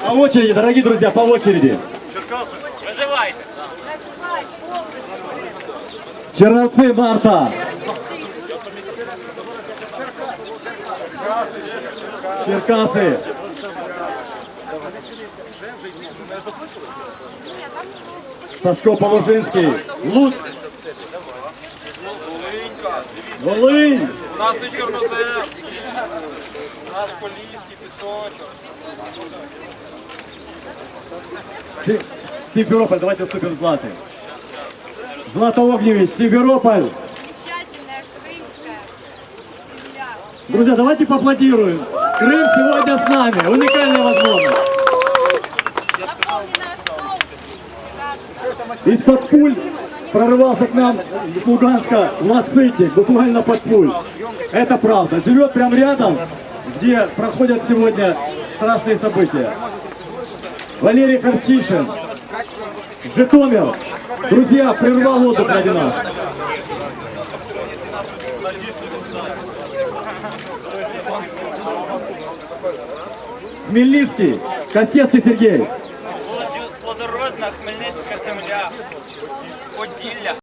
По очереди, дорогие друзья, по очереди. Визивайте. Черновцы Марта. Черкасы. Сашко Положинский. Луцк. Волынь. У нас не чорнозем. У нас поліський пісочок. Си- Симферополь. Давайте уступим Златы. Златоогневич, Симферополь. Замечательная крымская земля. Друзья, давайте поаплодируем. Крым сегодня с нами. Уникальная возможность. Из-под пуль прорывался к нам с Луганска Влад Сытник, буквально под пуль. Это правда. Живет прямо рядом, где проходят сегодня страшные события. Валерий Харчишин, Житомир. Друзья, прервал отдых ради нас. Хмельницкий, Костецкий Сергей. Плодородна Хмельницька земля. Поділля.